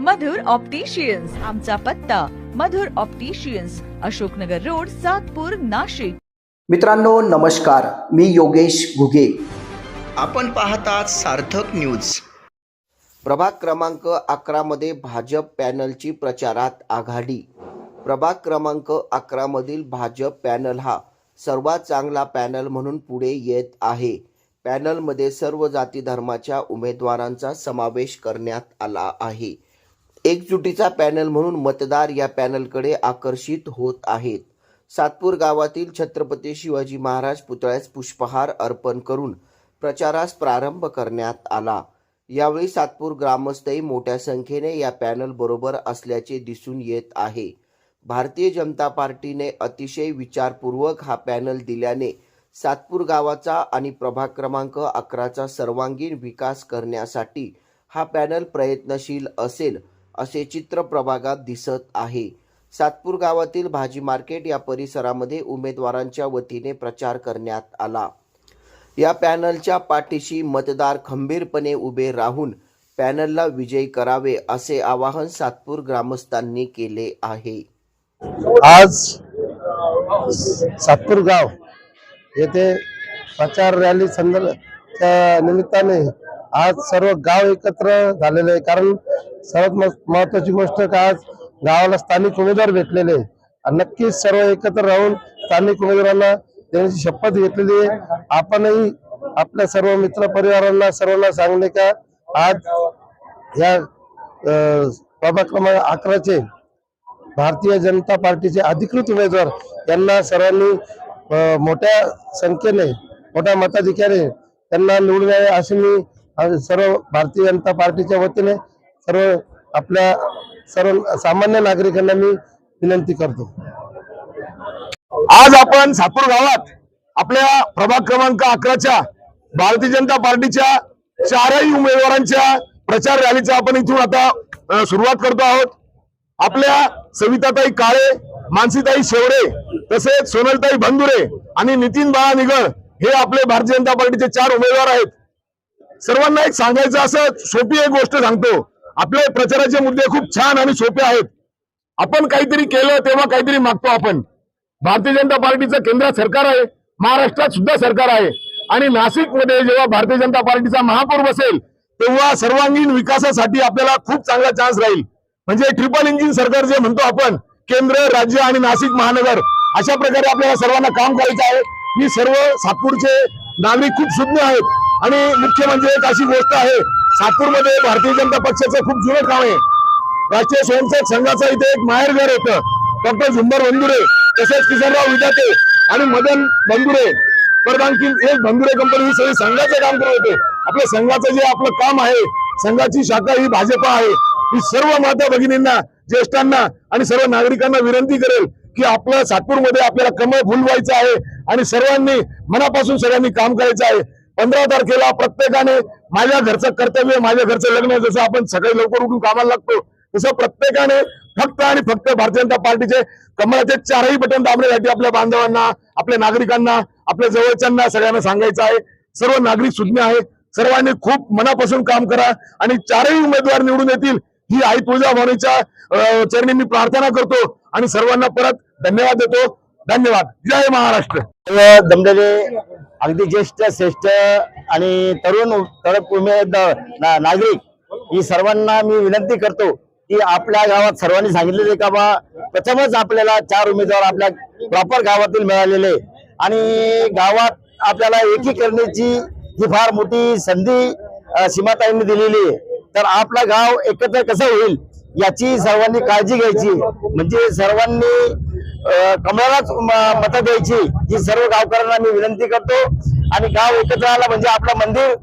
मधुर opticians आमचा पत्ता Madhur opticians Ashoknagar road Satpur Nashik. मित्रांनो नमस्कार. मी योगेश घुगे. आपण पाहतात सार्थक न्यूज. प्रभाग क्रमांक अकरामध्ये भाजप पॅनलची प्रचारात आघाडी. प्रभाग क्रमांक अकरामधील भाजप पॅनल हा सर्वात चांगला पॅनल म्हणून पुढे येत आहे. पॅनलमध्ये सर्व जाती धर्माच्या उमेदवारांचा समावेश करण्यात आला आहे. एकजुटीचा पॅनल म्हणून मतदार या पॅनलकडे आकर्षित होत आहेत. सातपूर गावातील छत्रपती शिवाजी महाराज पुतळ्यास पुष्पहार अर्पण करून प्रचारास प्रारंभ करण्यात आला. यावेळी सातपूर ग्रामस्थही मोठ्या संख्येने या पॅनल बरोबर असल्याचे दिसून येत आहे. भारतीय जनता पार्टीने अतिशय विचारपूर्वक हा पॅनल दिल्याने सातपूर गावाचा आणि प्रभाग क्रमांक अकराचा सर्वांगीण विकास करण्यासाठी हा पॅनल प्रयत्नशील असेल असे चित्र प्रभागात दिसत आहे. सातपूर गावातील भाजी मार्केट या परिसरामध्ये उमेदवारांच्या वतीने प्रचार करण्यात आला. या पॅनलच्या पाठीशी मतदार खंबीरपणे उभे राहून पॅनलला विजयी करावे असे आवाहन सातपूर ग्रामस्थांनी केले आहे. आज सातपूर गाव येथे प्रचार रॅली संदर्भाच्या निमित्ताने आज सर्व गाव एकत्र झालेले आहे. कारण सर्वात महत्वाची गोष्ट का आज गावाला स्थानिक उमेदवार भेटलेले आहे. आणि नक्कीच सर्व एकत्र राहून स्थानिक उमेदवारांना देण्याची शपथ घेतलेली आहे आपणही आपल्या सर्व मित्र परिवारांना सर्वांना सांगले का आज या प्रभाग क्रमांक अकराचे भारतीय जनता पार्टीचे अधिकृत उमेदवार यांना सर्वांनी मोठ्या संख्येने मोठ्या मताधिकारी त्यांना निवडून यावे असे मी सर्व भारतीय जनता पार्टीच्या वतीने सर्व आपल्या सर्व सामान्य नागरिकांना मी विनंती करतो. आज आपण सातपूर गावात आपल्या प्रभाग क्रमांक अकराच्या भारतीय जनता पार्टीच्या चारही उमेदवारांच्या प्रचार रॅलीचा आपण इथून आता सुरुवात करतो आहोत. आपल्या सविताताई काळे मानसीताई शेवडे तसेच सोनलताई बंधुरे आणि नितीन बाळा निगळ हे आपले भारतीय जनता पार्टीचे चार उमेदवार आहेत. सर्वांना एक सांगायचं असं सोपी एक गोष्ट सांगतो. आपले प्रचाराचे मुद्दे खूप छान आणि सोपे आहेत. आपण काहीतरी केलं तेव्हा काहीतरी मागतो आपण. भारतीय जनता पार्टीचं केंद्रात सरकार आहे महाराष्ट्रात सुद्धा सरकार आहे. आणि नाशिकमध्ये जेव्हा भारतीय जनता पार्टीचा महापौर बसेल तेव्हा सर्वांगीण विकासासाठी आपल्याला खूप चांगला चान्स राहील. म्हणजे ट्रिपल इंजिन सरकार जे म्हणतो आपण केंद्र राज्य आणि नाशिक महानगर अशा प्रकारे आपल्याला सर्वांना काम करायचं आहे. मी सर्व सातपूरचे नागरिक खूप सुज्ञ आहेत. आणि मुख्य म्हणजे एक अशी गोष्ट आहे सातपूरमध्ये भारतीय जनता पक्षाचं खूप जुनं काम आहे. राष्ट्रीय स्वयंसेवक संघाचं इथे एक माहेरघर होतं डॉक्टर झुंबर बंधुरे तसेच किसनराव विजाते आणि मदन बंधुरे. परत आणखी एक बंधुरे कंपनी ही सगळी संघाचं काम करत होते. आपल्या संघाचं जे आपलं काम आहे संघाची शाखा ही भाजपा आहे. ही सर्व माता भगिनींना ज्येष्ठांना आणि सर्व नागरिकांना विनंती करेल की आपलं सातपूरमध्ये आपल्याला कमळ फुलवायचं आहे आणि सर्वांनी मनापासून सगळ्यांनी काम करायचं आहे. पंधरा तारखेला प्रत्येकाने माझ्या घरचं कर्तव्य माझ्या घरचं लग्न जसं आपण सकाळी लवकर उठून कामाला लागतो तसं प्रत्येकाने फक्त आणि फक्त भारतीय जनता पार्टीचे कमळाचे चारही बटन दाबण्यासाठी आपल्या बांधवांना आपल्या नागरिकांना आपल्या जवळच्यांना सगळ्यांना सांगायचं आहे. सर्व नागरिक सुज्ञ आहे सर्वांनी खूप मनापासून काम करा आणि चारही उमेदवार निवडून येतील ही आई तुळजाभवानीच्या चरणी मी प्रार्थना करतो आणि सर्वांना परत धन्यवाद देतो. धन्यवाद. जय महाराष्ट्र. सर्व अगदी ज्येष्ठ श्रेष्ठ आणि तरुण तरुण उमेदवार ना- नागरिक ही सर्वांना मी विनंती करतो की आपल्या गावात सर्वांनी सांगितलेले का बा प्रथमच आपल्याला चार उमेदवार आपल्या प्रॉपर गावातील मिळालेले. आणि गावात आपल्याला एकीकरणाची ही फार मोठी संधी सीमाताईंनी दिलेली आहे. तर आपला गाव एकत्र कसं होईल याची सर्वांनी काळजी घ्यायची. म्हणजे सर्वांनी कमळालाच मत द्यायची. ही सर्व गावकऱ्यांना मी विनंती करतो. आणि गाव एकत्र आला म्हणजे आपलं मंदिर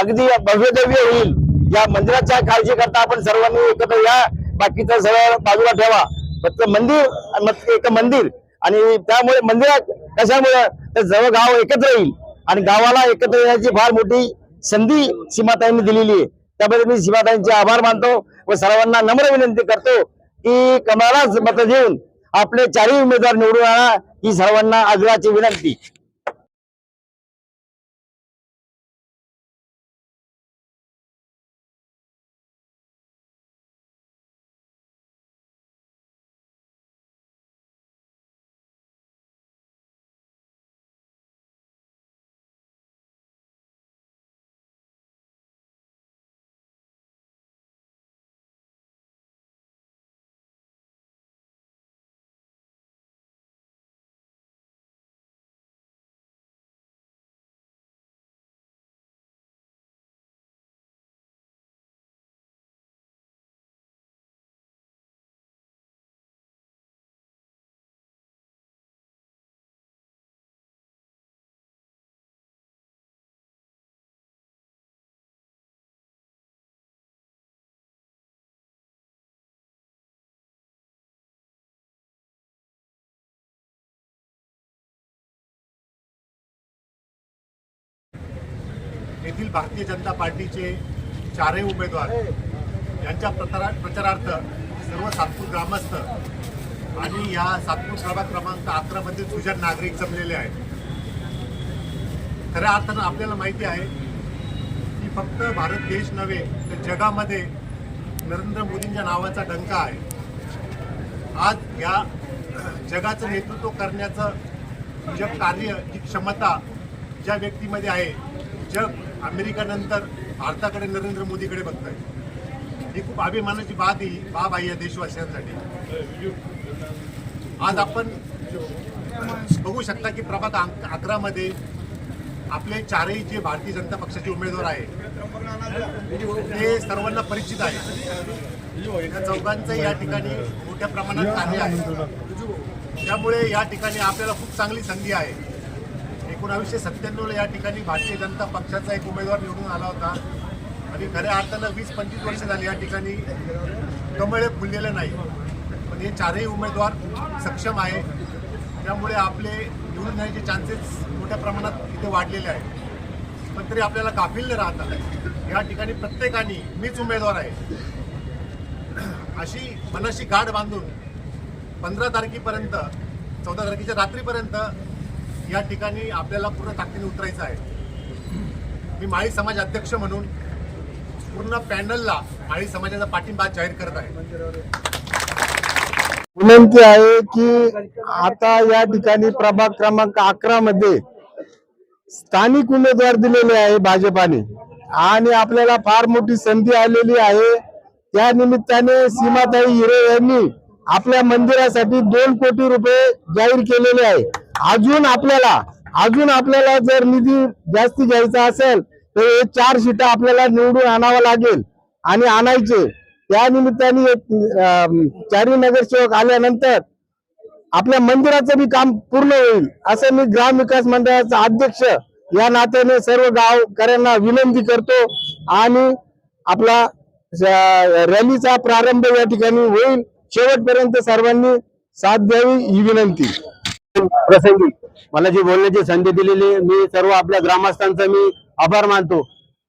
अगदी भव्यदिव्य होईल. या मंदिराच्या काळजी करता आपण सर्वांनी एकत्र या. बाकीचं सगळं बाजूला ठेवा. फक्त मंदिर आणि मग एक मंदिर. आणि त्यामुळे मंदिरात कशामुळे? तर जवळ गाव एकत्र येईल. आणि गावाला एकत्र येण्याची फार मोठी संधी सीमाताईंनी दिलेली आहे. त्याबद्दल मी सीमाताईंचे आभार मानतो व सर्वांना नम्र विनंती करतो की कमळालाच मत देऊन आपले चारही उमेदवार निवडून आणा ही सर्वांना आग्रहाची विनंती. येथील भारतीय जनता पार्टीचे चारही उमेदवार यांच्या प्रचारा प्रचारार्थ सर्व सातपूर ग्रामस्थ आणि या सातपूर सभा क्रमांक अकरामध्ये सुजन नागरिक जमलेले आहेत. खऱ्या अर्थानं आपल्याला माहिती आहे की फक्त भारत देश नव्हे तर जगामध्ये नरेंद्र मोदींच्या नावाचा डंका आहे. आज या जगाचं नेतृत्व करण्याचं जग कार्य जी क्षमता ज्या व्यक्तीमध्ये आहे जग अमेरिकानंतर भारताकडे नरेंद्र मोदीकडे बघत आहे ही खूप अभिमानाची बात ही बाब आहे या देशवासियांसाठी. आज आपण बघू शकता की प्रभात अंक- अकरामध्ये आपले चारही जे भारतीय जनता पक्षाचे उमेदवार आहे ते सर्वांना परिचित आहे या चौघांचं या ठिकाणी मोठ्या प्रमाणात कार्य आहे. त्यामुळे या ठिकाणी आपल्याला खूप चांगली संधी आहे. एकोणावीसशे सत्त्याण्णवला या ठिकाणी भारतीय जनता पक्षाचा एक उमेदवार निवडून आला होता. आणि खऱ्या अर्थानं वीस पंचवीस वर्ष झाली या ठिकाणी कमळे फुललेलं नाही. पण हे चारही उमेदवार सक्षम आहे. त्यामुळे आपले निवडून जाण्याचे चान्सेस मोठ्या प्रमाणात इथे वाढलेले आहेत. पण तरी आपल्याला काफिल्य राहतात. या ठिकाणी प्रत्येकाने मीच उमेदवार आहे. अशी मनाशी गाठ बांधून पंधरा तारखेपर्यंत चौदा तारखेच्या रात्रीपर्यंत या ठिकाणी आपल्याला पूर्ण ताकदीने उतरायचं आहे. मी माळी समाज अध्यक्ष म्हणून पूर्ण पॅनलला माळी समाजाचा पाठिंबा जाहीर करत आहे. विनंती आहे की आता या ठिकाणी प्रभाग क्रमांक अकरा मध्ये स्थानिक उमेदवार दिलेले आहे भाजपाने. आणि आपल्याला फार मोठी संधी आलेली आहे. त्या निमित्ताने सीमाताई हिरे यांनी आपल्या मंदिरासाठी दोन कोटी रुपये जाहीर केलेले आहे. अजून आपल्याला अजून आपल्याला जर निधी जास्ती घ्यायचा असेल तर हे चार सीटा आपल्याला निवडून आणावं लागेल आणि आणायचे. त्या निमित्ताने अं, चारही नगरसेवक आल्यानंतर आपल्या मंदिराचं बी काम पूर्ण होईल असं मी ग्राम विकास मंडळाचा अध्यक्ष या नात्याने सर्व गावकऱ्यांना विनंती करतो आणि आपला रॅलीचा प्रारंभ या ठिकाणी होईल. शेवटपर्यंत सर्वांनी साथ द्यावी ही विनंती. प्रसंगी. मला जी बोलण्याची संधी दिलेली मी सर्व आपल्या ग्रामस्थांचा मी आभार मानतो.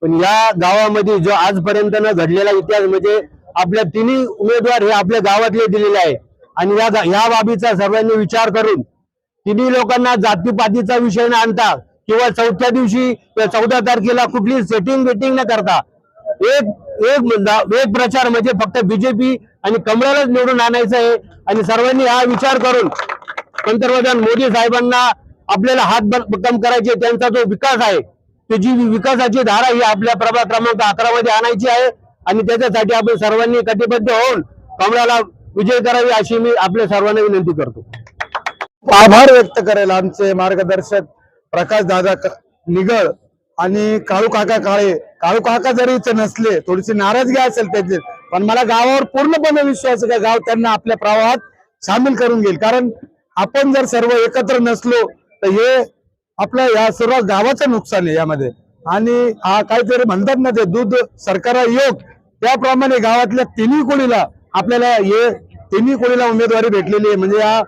पण या गावामध्ये जो आजपर्यंत न घडलेला इतिहास म्हणजे आपल्या तिन्ही उमेदवार हे आपल्या गावातले दिलेले आहे. आणि या या बाबीचा सर्वांनी विचार करून तिन्ही लोकांना जातीपातीचा विषय न आणता किंवा चौथ्या दिवशी किंवा चौदा तारखेला कुठली सेटिंग बेटिंग न करता एक एक एक प्रचार म्हणजे फक्त बीजेपी आणि कमळालाच निवडून आणायचं आहे. आणि सर्वांनी हा विचार करून पंतप्रधान मोदी साहेबांना आपल्याला हात कम करायचे त्यांचा जो विकास आहे त्याची विकासाची धारा ही आपल्या प्रभाग क्रमांक अकरा मध्ये आणायची आहे आणि त्याच्यासाठी आपण सर्वांनी कटिबद्ध होऊन कमळाला विजय करावी अशी मी आपल्या सर्वांना विनंती करतो. आभार व्यक्त करेल आमचे मार्गदर्शक प्रकाश दादा निगळ आणि काळू काका काळे. काळू काका जरी इथे नसले थोडीशी नाराजगी असेल त्याची पण मला गावावर पूर्णपणे विश्वास आहे का? गाव त्यांना आपल्या प्रवाहात सामील करून घेईल. कारण आपण जर सर्व एकत्र नसलो तर हे आपल्या या सर्व गावाचं नुकसान आहे यामध्ये. आणि हा काहीतरी म्हणतात ना ते दूध सरकारा योग त्याप्रमाणे गावातल्या तिन्ही कोळीला आपल्याला हे तिन्ही कोळीला उमेदवारी भेटलेली आहे. म्हणजे या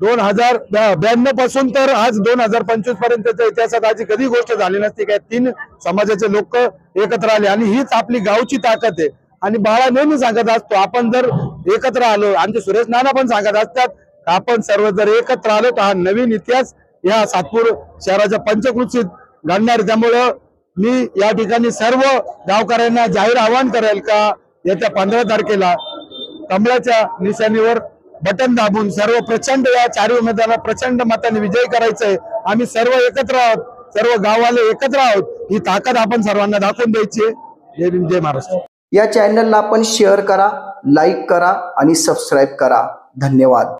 दोन हजार ब्याण्णवपासून तर आज दोन हजार पंचवीस पर्यंतच्या इतिहासात आज कधी गोष्ट झाली नसती काय तीन समाजाचे लोक एकत्र आले. आणि हीच आपली गावची ताकद आहे. आणि बाळा नेहमी सांगत असतो आपण जर एकत्र आलो आमचे सुरेश नाना पण सांगत असतात आपण सर्व जर एकत्र आलो तर हा नवीन इतिहास या सातपूर शहराच्या पंचकृषीत घडणार. त्यामुळं मी या ठिकाणी सर्व गावकऱ्यांना जाहीर आवाहन करेल का येत्या पंधरा तारखेला कमळाच्या निशाणीवर बटन दाबून सर्व प्रचंड या चारही उमेदवारांना प्रचंड मताने विजय करायचंय. आम्ही सर्व एकत्र आहोत सर्व गाववाले एकत्र आहोत. ही ताकद आपण सर्वांना दाखवून द्यायची आहे. जय जय महाराष्ट्र. या चॅनलला आपण शेअर करा लाईक करा आणि सबस्क्राईब करा. धन्यवाद.